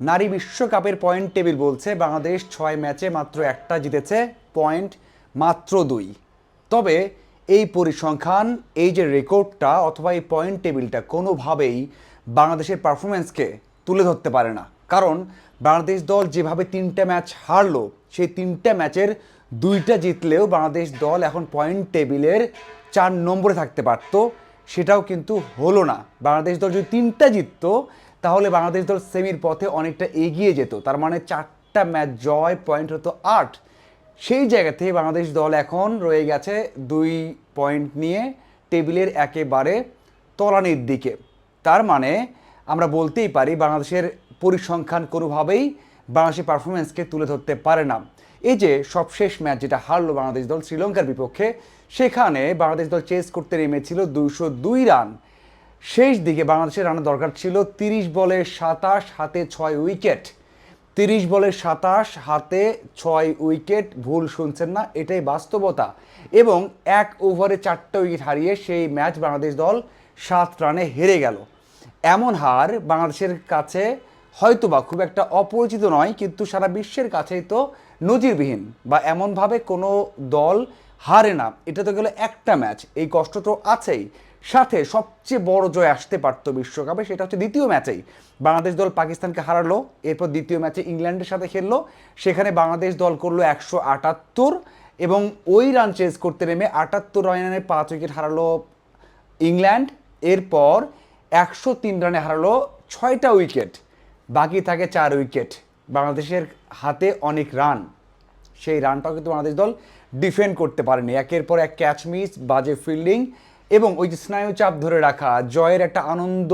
নারী বিশ্বকাপের point table বলছে, বাংলাদেশ ছয় ম্যাচে মাত্র একটা জিতেছে, পয়েন্ট মাত্র দুই। তবে এই পরিসংখ্যান, এই যে রেকর্ডটা অথবা এই পয়েন্ট টেবিলটা কোনোভাবেই বাংলাদেশের পারফরমেন্সকে তুলে ধরতে পারে না। কারণ বাংলাদেশ দল যেভাবে তিনটা ম্যাচ হারলো, সেই তিনটা ম্যাচের দুইটা জিতলেও বাংলাদেশ দল এখন পয়েন্ট টেবিলের চার নম্বরে থাকতে পারত, সেটাও কিন্তু হলো না। বাংলাদেশ দল যদি তিনটা জিততো তাহলে বাংলাদেশ দল সেমির পথে অনেকটা এগিয়ে যেত। তার মানে চারটা ম্যাচ জয়, পয়েন্ট হতো আট। সেই জায়গা থেকে বাংলাদেশ দল এখন রয়ে গেছে দুই পয়েন্ট নিয়ে টেবিলের একেবারে তলানির দিকে। তার মানে আমরা বলতেই পারি বাংলাদেশের পরিসংখ্যান কোনোভাবেই বাংলাদেশের পারফরমেন্সকে তুলে ধরতে পারে না। এই যে সবশেষ ম্যাচ যেটা হারলো বাংলাদেশ দল শ্রীলঙ্কার বিপক্ষে, সেখানে বাংলাদেশ দল চেস করতে নেমেছিল দুইশো দুই রান। শেষ দিকে বাংলাদেশের রানের দরকার ছিল তিরিশ বলে সাতাশ, হাতে ছয় উইকেট। তিরিশ বলে সাতাশ, হাতে ছয় উইকেট, ভুল শুনছেন না, এটাই বাস্তবতা। এবং এক ওভারে চারটা উইকেট হারিয়ে সেই ম্যাচ বাংলাদেশ দল সাত রানে হেরে গেল। এমন হার বাংলাদেশের কাছে হয়তোবা খুব একটা অপরিচিত নয়, কিন্তু সারা বিশ্বের কাছেই তো নজিরবিহীন বা এমনভাবে কোনো দল হারে না। এটা তো গেলো একটা ম্যাচ, এই কষ্ট তো আছেই। সাথে সবচেয়ে বড় জয় আসতে পারতো বিশ্বকাপে, সেটা হচ্ছে দ্বিতীয় ম্যাচেই বাংলাদেশ দল পাকিস্তানকে হারালো, এরপর দ্বিতীয় ম্যাচে ইংল্যান্ডের সাথে খেললো, সেখানে বাংলাদেশ দল করল একশো আটাত্তর এবং ওই রান চেজ করতে নেমে আটাত্তর রানে পাঁচ উইকেট হারালো ইংল্যান্ড, এরপর একশো তিন রানে হারালো ছয়টা উইকেট বাকি থাকে চার উইকেট বাংলাদেশের হাতে অনেক রান সেই রানটাও কিন্তু বাংলাদেশ দল ডিফেন্ড করতে পারেনি। একের পর এক ক্যাচ মিস বাজে ফিল্ডিং এবং ওই যে স্নায়ু চাপ ধরে রাখা, জয়ের একটা আনন্দ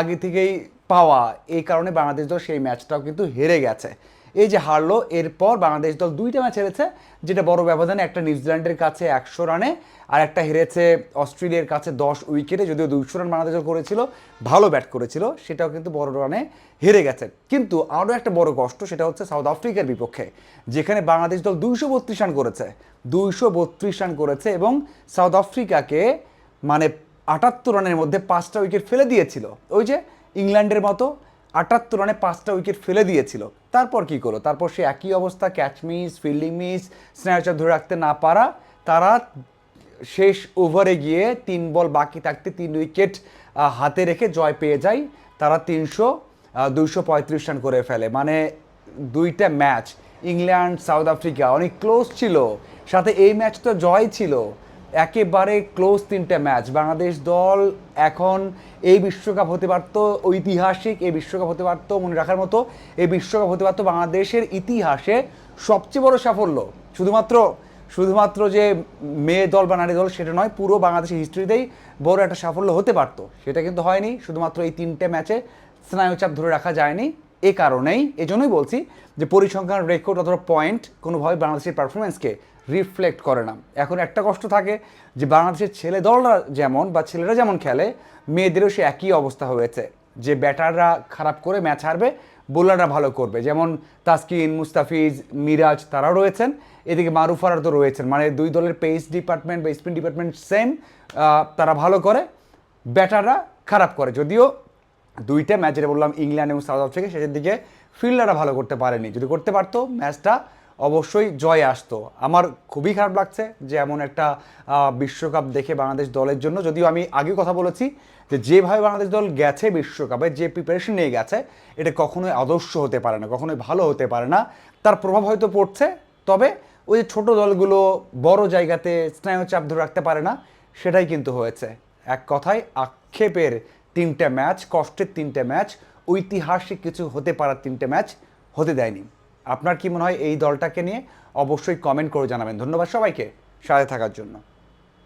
আগে থেকেই পাওয়া, এই কারণে বাংলাদেশ দল সেই ম্যাচটাও কিন্তু হেরে গেছে। এই যে হারলো, এরপর বাংলাদেশ দল দুইটা ম্যাচ হেরেছে, যেটা বড় ব্যবধানে একটা নিউজিল্যান্ডের কাছে একশো রানে, আর একটা হেরেছে অস্ট্রেলিয়ার কাছে দশ উইকেটে, যদিও দুইশো রান বাংলাদেশ দল করেছিল, ভালো ব্যাট করেছিল, সেটাও কিন্তু বড় রানে হেরে গেছে। কিন্তু আরও একটা বড় কষ্ট, সেটা হচ্ছে সাউথ আফ্রিকার বিপক্ষে, যেখানে বাংলাদেশ দল দুইশো বত্রিশ রান করেছে, দুইশো বত্রিশ রান করেছে এবং সাউথ আফ্রিকাকে মানে আটাত্তর রানের মধ্যে পাঁচটা উইকেট ফেলে দিয়েছিল। ওই যে ইংল্যান্ডের মতো আটাত্তর রানে পাঁচটা উইকেট ফেলে দিয়েছিল। তারপর কি করল? তারপর সে একই অবস্থা catch miss fielding miss snatcher ধরে রাখতে না পারা, তারা শেষ ওভারে গিয়ে তিন বল বাকি থাকতে তিন উইকেট হাতে রেখে জয় পেয়ে যায়। তারা তিনশো দুইশো পঁয়ত্রিশ রান করে ফেলে। মানে দুইটা ম্যাচ, ইংল্যান্ড, সাউথ আফ্রিকা, অনেক ক্লোজ ছিল। সাথে এই ম্যাচ তো জয় ছিল। একেবারে ক্লোজ তিনটা ম্যাচ বাংলাদেশ দল এখন এই বিশ্বকাপ হতে পারত ঐতিহাসিক, এই বিশ্বকাপ হতে পারত মনে রাখার মতো, এই বিশ্বকাপ হতে পারত বাংলাদেশের ইতিহাসে সবচেয়ে বড় সাফল্য। শুধুমাত্র শুধুমাত্র যে মেয়ে দল বা নারী দল সেটা নয়, পুরো বাংলাদেশের হিস্ট্রিতেই বড় একটা সাফল্য হতে পারতো। সেটা কিন্তু হয়নি, শুধুমাত্র এই তিনটে ম্যাচে স্নায়ুচাপ ধরে রাখা যায়নি। এ কারণেই, এজন্যই বলছি যে পরিসংখ্যান রেকর্ড অথবা পয়েন্ট কোনোভাবে বাংলাদেশের পারফরমেন্সকে রিফ্লেক্ট করে না। এখন একটা কষ্ট থাকে যে বাংলাদেশের ছেলে দলরা যেমন বা ছেলেরা যেমন খেলে, মেয়েদেরও সে একই অবস্থা হয়েছে। যে ব্যাটাররা খারাপ করে ম্যাচ হারবে, বোলাররা ভালো করবে। যেমন তাসকিন, মুস্তাফিজ, মিরাজ তারাও রয়েছেন। এদিকে মারুফারা তো রয়েছেন। মানে দুই দলের পেস ডিপার্টমেন্ট বা স্পিন ডিপার্টমেন্ট সেম তারা ভালো করে, ব্যাটাররা খারাপ করে। যদিও দুইটা ম্যাচ যেটা বললাম, ইংল্যান্ড এবং সাউথ আফ্রিকা, সেটার দিকে ফিল্ডাররা ভালো করতে পারেনি। যদি করতে পারতো ম্যাচটা অবশ্যই জয় আসতো। আমার খুবই খারাপ লাগছে যে এমন একটা বিশ্বকাপ দেখে বাংলাদেশ দলের জন্য, যদিও আমি আগে কথা বলেছি যে যেভাবে বাংলাদেশ দল গেছে বিশ্বকাপে, যে প্রিপারেশন নিয়ে গেছে, এটা কখনোই আদর্শ হতে পারে না, কখনোই ভালো হতে পারে না। তার প্রভাব হয়তো পড়ছে, তবে ওই যে ছোটো দলগুলো বড় জায়গাতে স্নায়ু চাপ ধরে রাখতে পারে না, সেটাই কিন্তু হয়েছে। এক কথায়, আক্ষেপের তিনটে ম্যাচ, কষ্টের তিনটে ম্যাচ, ঐতিহাসিক কিছু হতে পারার তিনটে ম্যাচ হতে দেয়নি। আপনার কি মনে হয় এই দলটাকে নিয়ে অবশ্যই কমেন্ট করে জানাবেন। ধন্যবাদ সবাইকে সাথে থাকার জন্য।